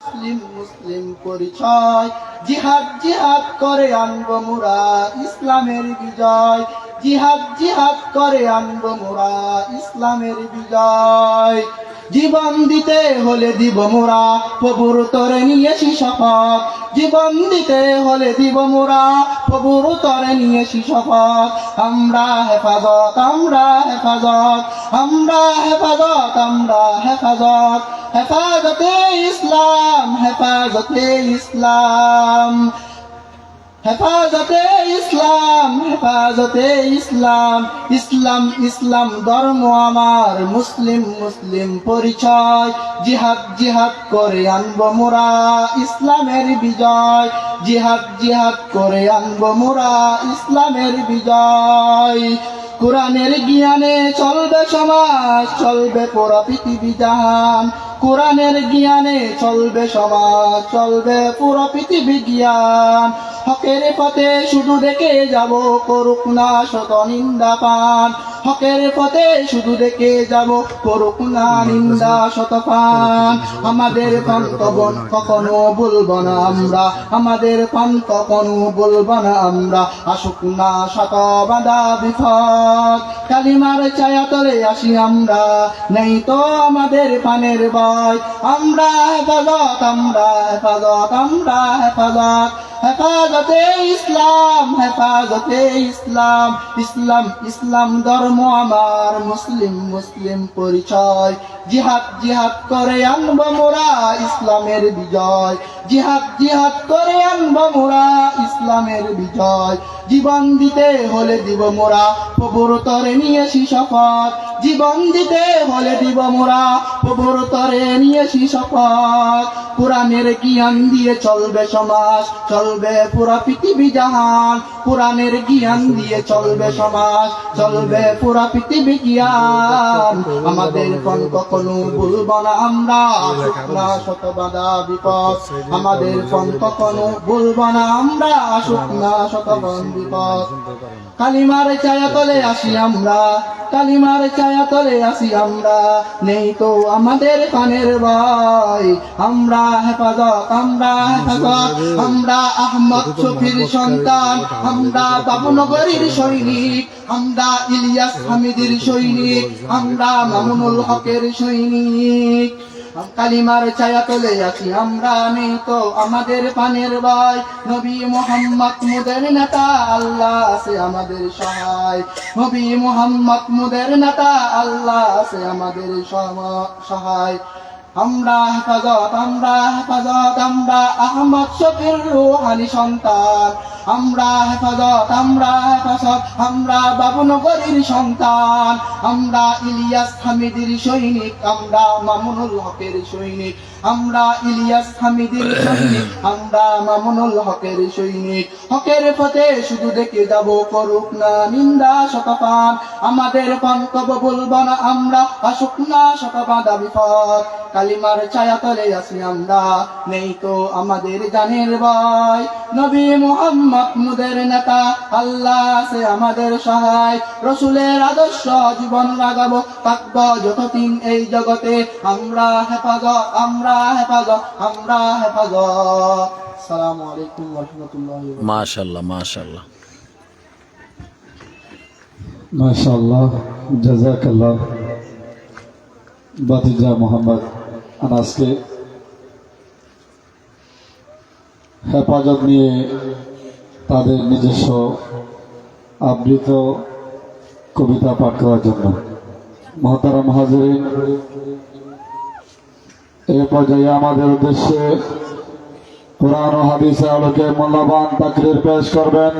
মুসলিম মুসলিম পরিচয়। জিহাদ জিহাদ করে আনব মুরা, ইসলামের বিজয়। জিহাদ জিহাদ করে আনব মুরা, ইসলামের বিজয়। জীবন দিতে হলে দিব মোরা, প্রভুর তরে নিয়েছি শপথ। জীবন দিতে হলে দিব মোরা, প্রভুর তরে নিয়েছি শপথ। আমরা হেফাজত আমরা হেফাজত আমরা হেফাজত আমরা হেফাজত। হেফাজতে ইসলাম হেফাজতে ইসলাম। হেফাজতে ইসলাম হেফাজতে ইসলাম ইসলাম ইসলাম ধর্ম আমার, মুসলিম মুসলিম পরিচয়। জিহাদ জিহাদ করে আনব মোরা ইসলামের বিজয়। জিহাদ জিহাদ করে আনব মোরা ইসলামের বিজয়। কোরআনের জ্ঞানে চলবে সমাজ, চলবে পুরা পৃথিবী জাহান। কোরআনের জ্ঞানে চলবে সমাজ, চলবে পুরো পৃথিবী জ্ঞান। হকের পথে শুধু দেখে যাব করুক না শত নিন্দা পান। হকের পথে শুধু দেখে যাব করুক না নিন্দা শত পান। আমাদের পন্তবন কখনো বলব না আমরা। আমাদের পান কখনো বলব না আমরা। আসুক না শত বাধা বিপদ। কালিমার ছায়া তলে আসি আমরা। নেই তো আমাদের পানের ভয়। আমরা হেফাজত আমরা হেফাজত আমরা হেফাজত। হেফাজতে ইসলাম হেফাজতে ইসলাম ইসলাম ইসলাম ধর্ম আমার মুসলিম মুসলিম পরিচয়। জিহাদ জিহাদ করে আনব মোরা ইসলামের বিজয়। জিহাদ জিহাদ করে আনব মোরা ইসলামের বিজয়। জীবন দিতে হলে দিব মোরা প্রভুর তরে নিয়েছি শপথ। জীবন দিতে হলে দিব মোরা প্রভুর তরে নিয়েছি শপথ। কোরআনের জ্ঞান দিয়ে চলবে সমাজ চলবে পুরা পৃথিবী জাহান। কোরআনের জ্ঞান দিয়ে চলবে সমাজ চলবে পুরা পৃথিবী জ্ঞান আমাদের কোন কখনো ভুলব না আমরা শুকনা শত বাধা বিপদ। আমাদের কোন কখনো ভুলব না আমরা, আসুক না শত বিপদ। কালিমার ছায়া তলে আসি আমরা কালিমার ছায়া তলে আসি আমরা। নেই তো আমাদের কানের ভাই আমরা হেফাজত আমরা হেফাজত, আমরা আহমদ শফির সন্তান, আমরা বাবুনগরীর সৈনিক, আমরা ইলিয়াস হামিদের সৈনিক, আমরা মামুনুল হকের সৈনিক। কালিমার ছায়া তলে আছি আমরা নেই তো আমাদের পানের ভাই নবী মোহাম্মদ মুদের নেতা, আল্লাহ আছে আমাদের সহায় নবী মোহাম্মদ মুদের নেতা, আল্লাহ আছে আমাদের সহায় আমরা হেফাজত আমরা হেফাজত, আমরা আহমদ শফির রুহানি সন্তান। আমরা হেফাজত আমরা হেফাজত আমরা বাবুনগরীর সন্তান আমরা ইলিয়াস হামিদের সৈনিক আমরা মামুনুল হকের সৈনিক আমরা ইলিয়াস হামিদের সৈনিক আমরা মামুনুল হকের সৈনিক। হকের পথে শুধু দেখে যাব করুক না নিন্দা শতপান। আমাদের পান কব বলব না আমরা আসুক না শতবাদা বিপদ কালিমার ছায়া তলে আসি আমরা। নেই তো আমাদের জানের ভয়। নবী মোহাম্মদ মুদের নেতা আল্লাহ আছে আমাদের সহায়। রসুলের আদর্শ জীবন লাগাবো থাকব যতদিন এই জগতে। আমরা হেফাজত আমরা হেফাজত আমরা হেফাজত। সালামু আলাইকুম রহমতুল্লাহ মাশাল্লাহ মাশাল্লাহ মাশাআল্লাহ জাজাকাল্লাহ বাতিজা মোহাম্মদ। আনাসকে হেফাজত নিয়ে তাদের নিজস্ব আবৃত কবিতা পাঠ করার জন্য। মহতারাম হাজরিন, এ পর্যায়ে আমাদের উদ্দেশ্যে পুরানো হাদিসে আলোকে মূল্যবান তাকরির পেশ করবেন।